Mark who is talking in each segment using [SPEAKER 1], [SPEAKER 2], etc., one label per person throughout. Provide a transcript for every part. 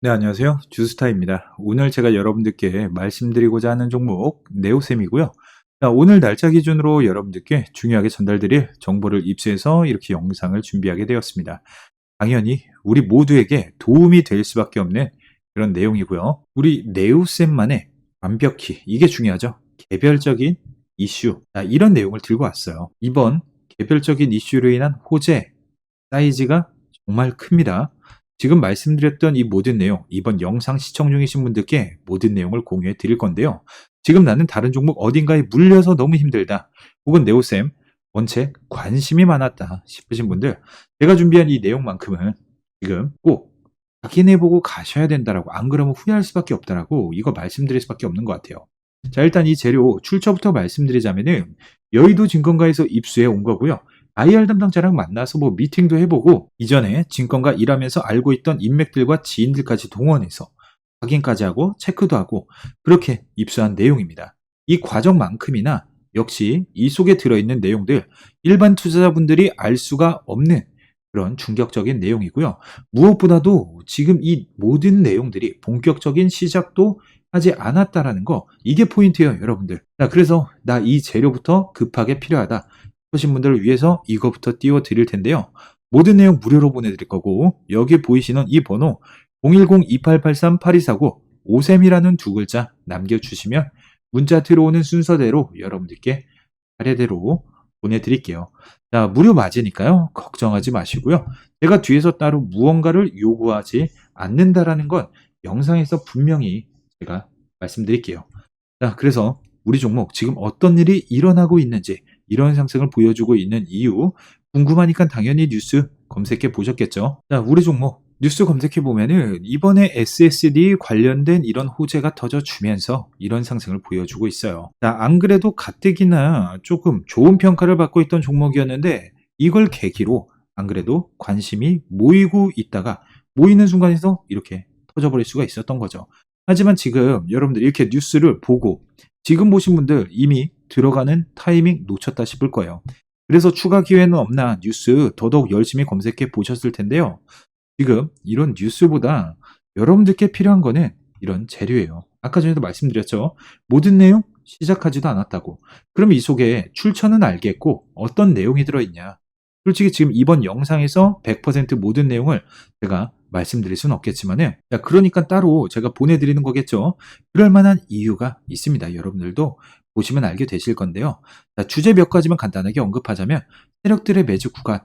[SPEAKER 1] 네, 안녕하세요. 주스타입니다. 오늘 제가 여러분들께 말씀드리고자 하는 종목 네오셈이고요. 자, 오늘 날짜 기준으로 여러분들께 중요하게 전달드릴 정보를 입수해서 이렇게 영상을 준비하게 되었습니다. 당연히 우리 모두에게 도움이 될 수밖에 없는 그런 내용이고요. 우리 네오셈만의 완벽히 이게 중요하죠. 개별적인 이슈 자, 이런 내용을 들고 왔어요. 이번 개별적인 이슈로 인한 호재 사이즈가 정말 큽니다. 지금 말씀드렸던 이 모든 내용, 이번 영상 시청 중이신 분들께 모든 내용을 공유해 드릴 건데요. 지금 나는 다른 종목 어딘가에 물려서 너무 힘들다. 혹은 네오쌤, 원체 관심이 많았다 싶으신 분들, 제가 준비한 이 내용만큼은 지금 꼭 확인해보고 가셔야 된다라고, 안 그러면 후회할 수밖에 없다라고 이거 말씀드릴 수밖에 없는 것 같아요. 자, 일단 이 재료 출처부터 말씀드리자면은 여의도 증권가에서 입수해 온 거고요. IR 담당자랑 만나서 뭐 미팅도 해보고 이전에 증권가 일하면서 알고 있던 인맥들과 지인들까지 동원해서 확인까지 하고 체크도 하고 그렇게 입수한 내용입니다. 이 과정만큼이나 역시 이 속에 들어있는 내용들 일반 투자자분들이 알 수가 없는 그런 충격적인 내용이고요. 무엇보다도 지금 이 모든 내용들이 본격적인 시작도 하지 않았다라는 거 이게 포인트예요, 여러분들. 자, 그래서 나 이 재료부터 급하게 필요하다. 하신 분들을 위해서 이거부터 띄워 드릴 텐데요. 모든 내용 무료로 보내드릴 거고 여기 보이시는 이 번호 010-2883-8249 오셈이라는 두 글자 남겨주시면 문자 들어오는 순서대로 여러분들께 차례대로 보내드릴게요. 자, 무료 맞으니까요. 걱정하지 마시고요. 제가 뒤에서 따로 무언가를 요구하지 않는다라는 건 영상에서 분명히 제가 말씀드릴게요. 자, 그래서 우리 종목 지금 어떤 일이 일어나고 있는지 이런 상승을 보여주고 있는 이유 궁금하니까 당연히 뉴스 검색해 보셨겠죠. 자, 우리 종목 뉴스 검색해 보면은 이번에 SSD 관련된 이런 호재가 터져주면서 이런 상승을 보여주고 있어요. 자, 안 그래도 가뜩이나 조금 좋은 평가를 받고 있던 종목이었는데 이걸 계기로 안 그래도 관심이 모이고 있다가 모이는 순간에서 이렇게 터져버릴 수가 있었던 거죠. 하지만 지금 여러분들 이렇게 뉴스를 보고 지금 보신 분들 이미 들어가는 타이밍 놓쳤다 싶을 거예요. 그래서 추가 기회는 없나 뉴스 더더욱 열심히 검색해 보셨을 텐데요. 지금 이런 뉴스보다 여러분들께 필요한 거는 이런 재료예요. 아까 전에도 말씀드렸죠. 모든 내용 시작하지도 않았다고. 그럼 이 속에 출처는 알겠고 어떤 내용이 들어있냐. 솔직히 지금 이번 영상에서 100% 모든 내용을 제가 말씀드릴 수는 없겠지만은 야, 그러니까 따로 제가 보내드리는 거겠죠. 그럴 만한 이유가 있습니다. 여러분들도 보시면 알게 되실 건데요. 자, 주제 몇 가지만 간단하게 언급하자면 세력들의 매주 구간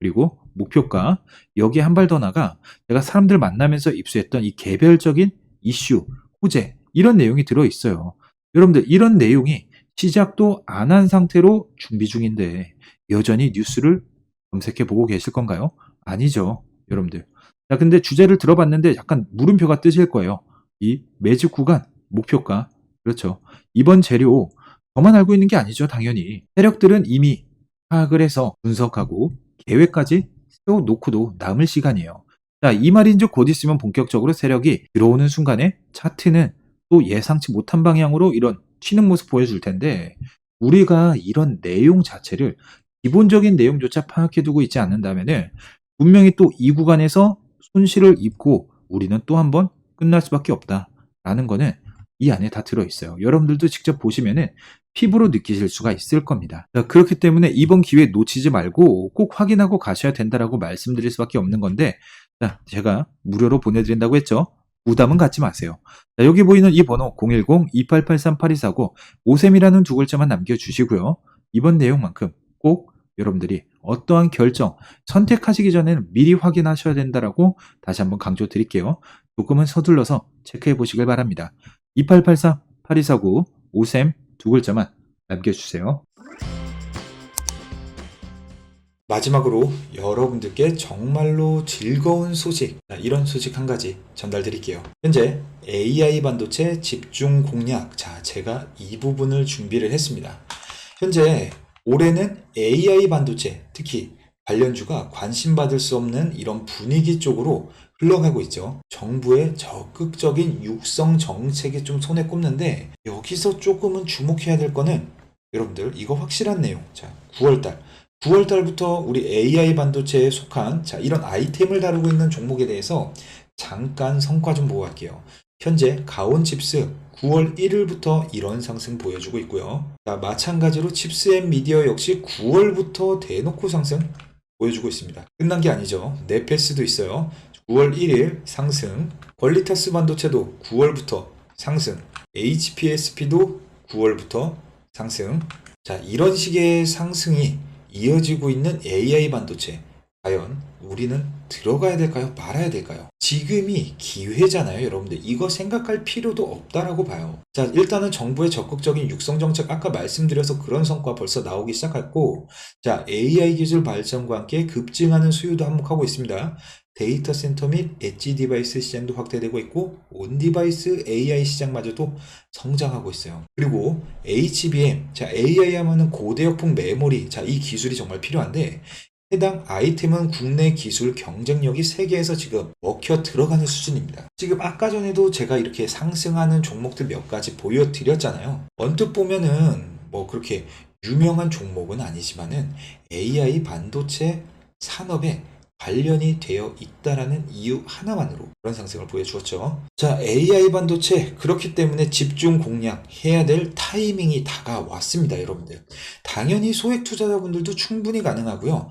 [SPEAKER 1] 그리고 목표가 여기에 한 발 더 나가 제가 사람들 만나면서 입수했던 이 개별적인 이슈, 호재 이런 내용이 들어 있어요. 여러분들 이런 내용이 시작도 안 한 상태로 준비 중인데 여전히 뉴스를 검색해 보고 계실 건가요? 아니죠, 여러분들. 자, 근데 주제를 들어봤는데 약간 물음표가 뜨실 거예요. 이 매직 구간, 목표가. 그렇죠. 이번 재료, 저만 알고 있는 게 아니죠, 당연히. 세력들은 이미 파악을 해서 분석하고 계획까지 세워놓고도 남을 시간이에요. 자, 이 말인 즉 곧 있으면 본격적으로 세력이 들어오는 순간에 차트는 또 예상치 못한 방향으로 이런 튀는 모습 보여줄 텐데, 우리가 이런 내용 자체를 기본적인 내용조차 파악해두고 있지 않는다면은 분명히 또 이 구간에서 손실을 입고 우리는 또 한 번 끝날 수밖에 없다라는 거는 이 안에 다 들어있어요. 여러분들도 직접 보시면은 피부로 느끼실 수가 있을 겁니다. 자, 그렇기 때문에 이번 기회 놓치지 말고 꼭 확인하고 가셔야 된다라고 말씀드릴 수밖에 없는 건데 자, 제가 무료로 보내드린다고 했죠. 부담은 갖지 마세요. 자, 여기 보이는 이 번호 010-2883-8249 오셈이라는 두 글자만 남겨주시고요. 이번 내용만큼 꼭 여러분들이 어떠한 결정, 선택하시기 전에는 미리 확인하셔야 된다라고 다시 한번 강조 드릴게요. 조금은 서둘러서 체크해 보시길 바랍니다. 2884, 8249, 오셈 두 글자만 남겨주세요. 마지막으로 여러분들께 정말로 즐거운 소식, 자, 이런 소식 한 가지 전달드릴게요. 현재 AI 반도체 집중 공략, 자, 제가 이 부분을 준비를 했습니다. 현재 올해는 AI 반도체, 특히 관련주가 관심받을 수 없는 이런 분위기 쪽으로 흘러가고 있죠. 정부의 적극적인 육성 정책이 좀 손에 꼽는데 여기서 조금은 주목해야 될 거는 여러분들 이거 확실한 내용. 자, 9월달. 9월달부터 우리 AI 반도체에 속한 자, 이런 아이템을 다루고 있는 종목에 대해서
[SPEAKER 2] 잠깐 성과 좀 보고 갈게요. 현재 가온칩스 9월 1일부터 이런 상승 보여주고 있고요. 자, 마찬가지로 칩스앤 미디어 역시 9월부터 대놓고 상승 보여주고 있습니다. 끝난 게 아니죠. 네페스도 있어요. 9월 1일 상승, 퀄리타스 반도체도 9월부터 상승, HPSP도 9월부터 상승. 자, 이런 식의 상승이 이어지고 있는 AI 반도체. 과연 우리는 들어가야 될까요? 말아야 될까요? 지금이 기회잖아요, 여러분들. 이거 생각할 필요도 없다라고 봐요. 자, 일단은 정부의 적극적인 육성 정책 아까 말씀드려서 그런 성과 벌써 나오기 시작했고, 자, AI 기술 발전과 함께 급증하는 수요도 한몫하고 있습니다. 데이터 센터 및 엣지 디바이스 시장도 확대되고 있고, 온 디바이스 AI 시장마저도 성장하고 있어요. 그리고 HBM, 자, AI 하면은 고대역폭 메모리, 자, 이 기술이 정말 필요한데, 해당 아이템은 국내 기술 경쟁력이 세계에서 지금 먹혀 들어가는 수준입니다. 지금 아까 전에도 제가 이렇게 상승하는 종목들 몇 가지 보여드렸잖아요. 언뜻 보면은 뭐 그렇게 유명한 종목은 아니지만은 AI 반도체 산업에 관련이 되어 있다라는 이유 하나만으로 그런 상승을 보여주었죠. 자, AI 반도체 그렇기 때문에 집중 공략해야 될 타이밍이 다가왔습니다, 여러분들. 당연히 소액 투자자분들도 충분히 가능하고요.